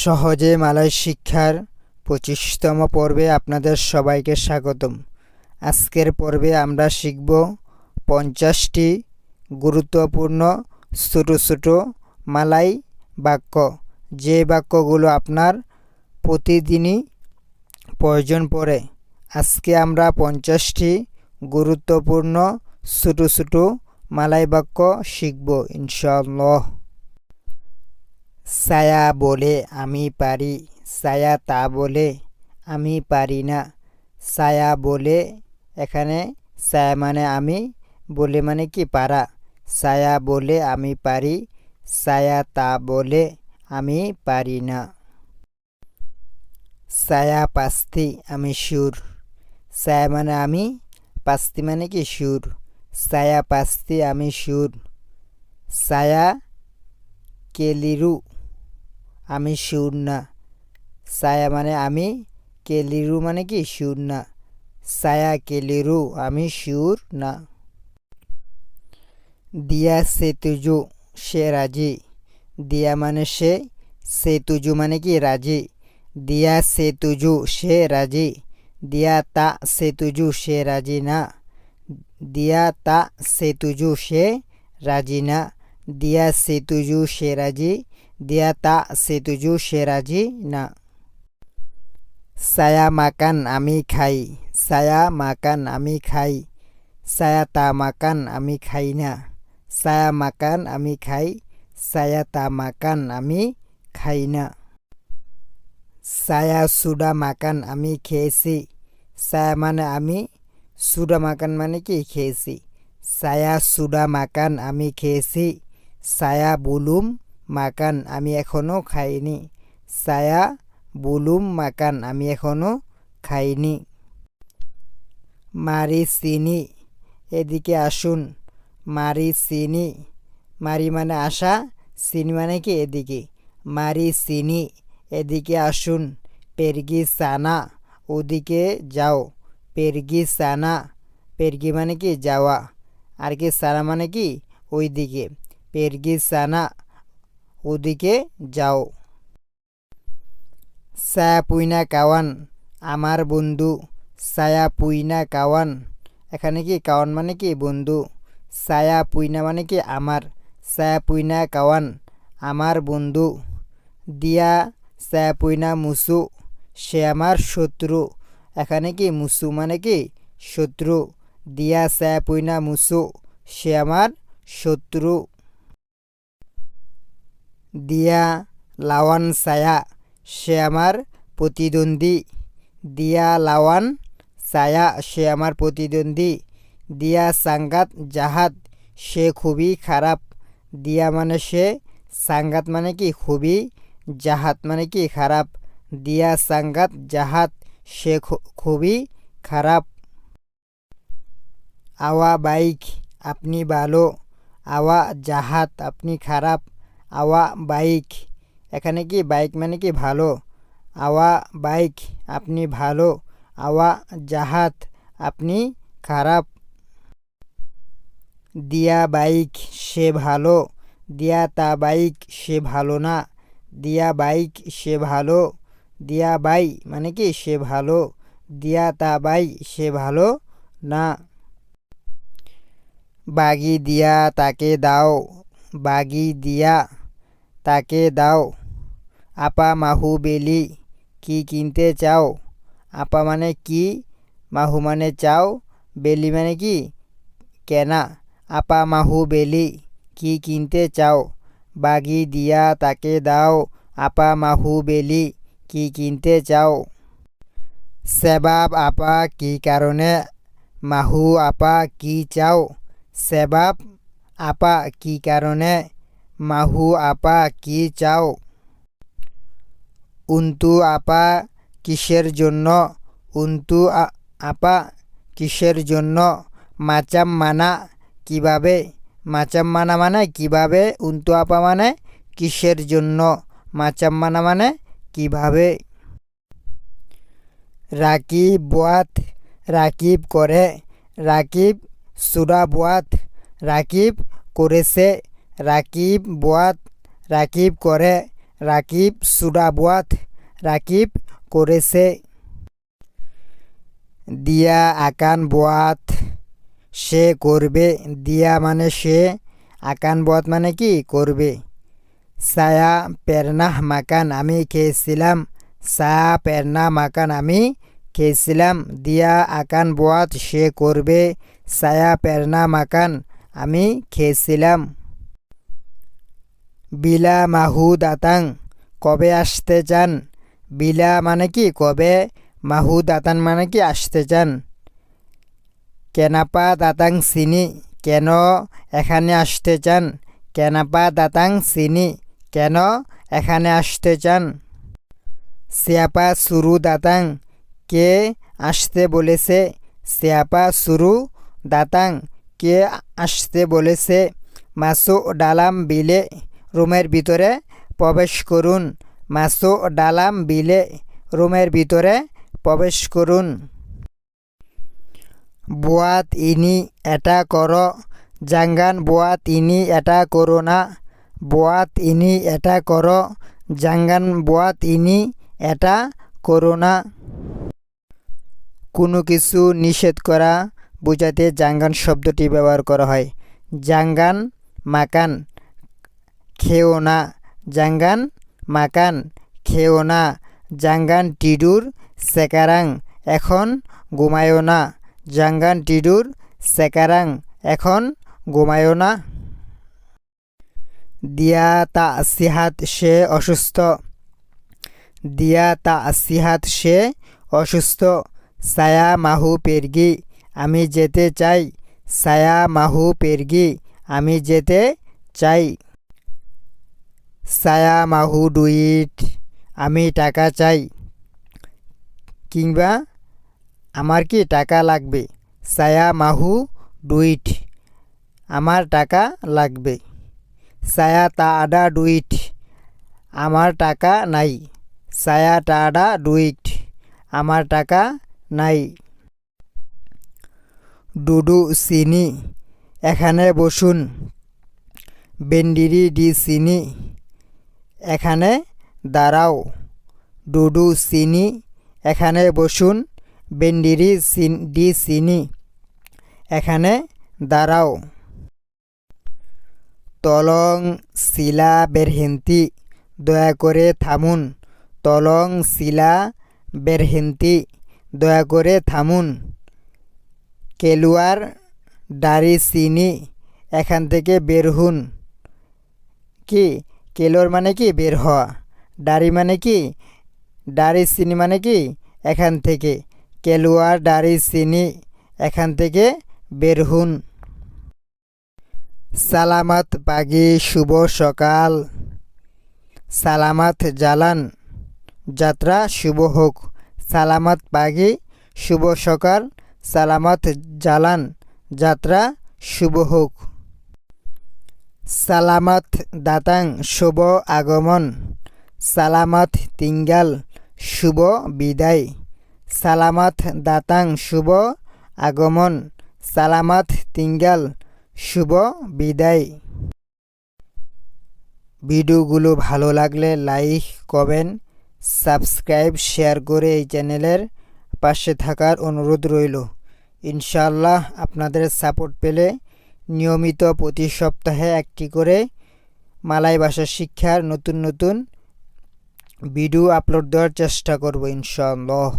সহজে মালয় শিক্ষার পঁচিশতম পর্বে আপনাদের সবাইকে স্বাগতম। আজকের পর্বে আমরা শিখব পঞ্চাশটি গুরুত্বপূর্ণ ছোটো ছোটো মালাই বাক্য। যে বাক্যগুলো আপনার প্রতিদিনই প্রয়োজন পড়ে। আজকে আমরা পঞ্চাশটি গুরুত্বপূর্ণ ছোটো ছোটো মালাই বাক্য শিখব ইনশাল্লাহ ছায়া বলে আমি পারি, ছায়া তা বলে আমি পারি না। ছায়া বলে এখানে ছায়া মানে আমি, বলে মানে কি পারা? ছায়া বলে আমি পারি, ছায়া তা বলে আমি পারি না। ছায়া পাস্তি, আমি সুর। ছায়া মানে আমি, পাস্তি মানে কি সুর? ছায়া পাস্তি, আমি সুর। ছায়া কেলিরু আমি সুর না। ছায়া মানে আমি কেলিরু মানে কি? সুর না। ছায়া কেলিরু, আমি সুর না। দিয়া সেতুজু সে রাজি। দিয়া মানে সে সেতুজু মানে কি? রাজি। দিয়া সেতুজু সে রাজি। দিয়া তা সেতুজু সে রাজি না। দিয়া তা সেতুজু সে রাজি না। দিয়া সেতুজু সে রাজি। দিয়া তা সেতুজু সে রাজি না সায়া মাকান আমি খাই সায়া মাকান আমি খাই সায়া তা মাকান আমি খাই না সায়া মাকান আমি খাই সায়া তা মাকান আমি খাই না সায়া সুডা মাকান আমি খেয়েছি সায়া মানে আমি সুডা মাকান মানে কি খেয়েছি সায়া সুডা মাকান আমি খেয়েছি সায়া বুলুম মাকান আমি এখনও খাইনি। সায়া বুলুম মাকান আমি এখনও খাইনি। মারি চিনি এদিকে আসুন। মারি চিনি মারি মানে আসা, চিনি মানে কি এদিকে? মারি চিনি এদিকে আসুন। পেরগি সানা ওদিকে যাও। পেরগি সানা পেরগি মানে কি যাওয়া? আর কি সানা মানে কি? ওই দিকে পেরগি সানা ওদিকে যাও। সায়া পুইনা কাওয়ান, আমার বন্ধু। সায়া পুইনা কাওয়ান, এখানে কি কাওয়ান মানে কি বন্ধু? সায়া পুইনা মানে কি আমার? সায়া পুইনা কাওয়ান, আমার বন্ধু। দিয়া সায়া পুইনা মুসু, সে আমার শত্রু। এখানে কি মুসু মানে কি শত্রু? দিয়া সায়া পুইনা মুসু, সে আমার শত্রু। দিয়া লাওয়ান সায়া সে আমার প্রতিদ্বন্দ্বী। দিয়া লাওয়ান সায়া সে আমার প্রতিদ্বন্দ্বী। দিয়া সাঙ্গাত জাহাদ, সে খুবই খারাপ। দিয়া মানে সে সাঙ্গাত মানে কি? খুবই জাহাত মানে কি? খারাপ। দিয়া সাঙ্গাত জাহাত সে খুবই খারাপ। আওয়া বাইক, আপনি ভালো। আওয়া জাহাত আপনি খারাপ। আওয়া বাইক। এখানে কি বাইক মানে কি ভালো? আওয়া বাইক, আপনি ভালো। আওয়া জাহাত, আপনি খারাপ। দিয়া বাইক, সে ভালো। দিয়া তা বাইক, সে ভালো না। দিয়া বাইক, সে ভালো। দিয়া বাই মানে কি সে ভালো। দিয়া তা বাই, সে ভালো না। বাগি দিয়া তাকে দাও। বাগি দিয়া তাকে দাও। আপা মাহু বেলি, কি কিনতে চাও? আপা মানে কি? মাহু মানে চাও? বেলি মানে কি? কেনা। আপা মাহু বেলি, কি কিনতে চাও? বাগি দিয়া তাকে দাও। আপা মাহু বেলি, কি কিনতে চাও? সেবাব আপা কি কারণে? মাহু আপা কি চাও? সেবাব আপা কি কারণে? মাহু আপা, কি চাও? উন্তু আপা, কিসের জন্য? উন্তু আপা, কিসের জন্য? মাচাম মানা, কীভাবে? মাচাম মানা মানে কীভাবে? উন্তু আপা মানে কিসের জন্য? মাচাম মানা মানে কীভাবে? রাকিব বোয়াত, রাকিব করে, রাকিব সুরা বোয়াত, রাকিব করেছে। রাকিব বোয়াত, রাকিব করে, রাকিব সুরাবুয়াত রাকিব করেছে। দিয়া আকান বোয়াত, সে করবে। দিয়া মানে সে, আকান বোয়াত মানে কি? করবে। সায়া পেরনাহ মাকান আমি খেয়েছিলাম। সায়া পেরনা মাকান আমি খেয়েছিলাম। দিয়া আকান বোয়াত, সে করবে। সায়া পেরনা মাকান আমি খেয়েছিলাম। বিলা মাহু দাতাং কবে আসতে চান? বিলা মানে কি? কবে? মাহু দাতান মানে কি? আসতে চান। কেনাপা দাতাং চিনি কেন এখানে আসতে চান? কেনাপা দাতাং চিনি কেন এখানে আসতে চান? সিয়াপা সুরু দাতাং কে আসতে বলেছে? সিয়াপা সুরু দাতাং কে আসতে বলেছে? মাসু ডালাম বিলে রুমের ভিতরে প্রবেশ করুন। মাসু ডালাম বিলে রুমের ভিতরে প্রবেশ করুন। বুয়াত ইনি এটা কর। জাঙ্গান বুয়াত ইনি এটা করো না। বুয়াত ইনি এটা কর। জাঙ্গান বুয়াত ইনি এটা করো না। কোনো কিছু নিষেধ করা বোঝাতে জাঙ্গান শব্দটি ব্যবহার করা হয়। জাঙ্গান মাকান খেও না, জাঙ্গান মাকান, খেও না, জাঙ্গান টিডুর সেকারাং, এখন ঘুমায়ও না, জাঙ্গান টিডুর সেকারাং, এখন ঘুমায়ও না। দিয়া তা সিহাত সে অসুস্থ। দিয়া তা সিহাত সে অসুস্থ। সায়া মাহু পেরগি, আমি যেতে চাই। সায়া মাহু পেরগি, আমি যেতে চাই। সায়া মাহু ডুইট আমি টাকা চাই। কিংবা আমার কি টাকা লাগবে? সায়া মাহু ডুইট আমার টাকা লাগবে। সায়া তা আডা ডুইট আমার টাকা নাই। সায়া টাডা ডুইট আমার টাকা নাই। ডুডু চিনি এখানে বসুন। বেন্ডিরি ডি চিনি এখানে দাঁড়াও। ডুডু চিনি এখানে বসুন। বেন্ডিরি ডি চিনি এখানে দাঁড়াও। তলং শিলা বেরহেন্তি। দয়া করে থামুন। তলং শিলা বেরহেন্তি। দয়া করে থামুন। কেলুয়ার ডারি চিনি এখান থেকে বের হুন। কি? কেলোর মানে কি? বের হওয়া। দাড়ি মানে কি? দাড়ি চিনি মানে কি? এখান থেকে। কেলুয়ার দাড়ি চিনি এখান থেকে বের হুন। সালামাত পাগি শুভ সকাল। সালামাত জালান, যাত্রা শুভ হোক। সালামাত পাগি শুভ সকাল। সালামাত জালান, যাত্রা শুভ হোক। সালামাত দাতাং, শুভ আগমন। সালামাত তিঙ্গাল, শুভ বিদায়। সালামাত দাতাং, শুভ আগমন। সালামাত তিঙ্গাল, শুভ বিদায়। ভিডিওগুলো ভালো লাগলে লাইক, কমেন্ট, সাবস্ক্রাইব, শেয়ার করে এই চ্যানেলের পাশে থাকার অনুরোধ রইল। ইনশাল্লাহ আপনাদের সাপোর্ট পেলে নিয়মিত প্রতি সপ্তাহে একটি করে মালাই ভাষা শিক্ষার নতুন নতুন ভিডিও আপলোড দেওয়ার চেষ্টা করব, ইনশাআল্লাহ।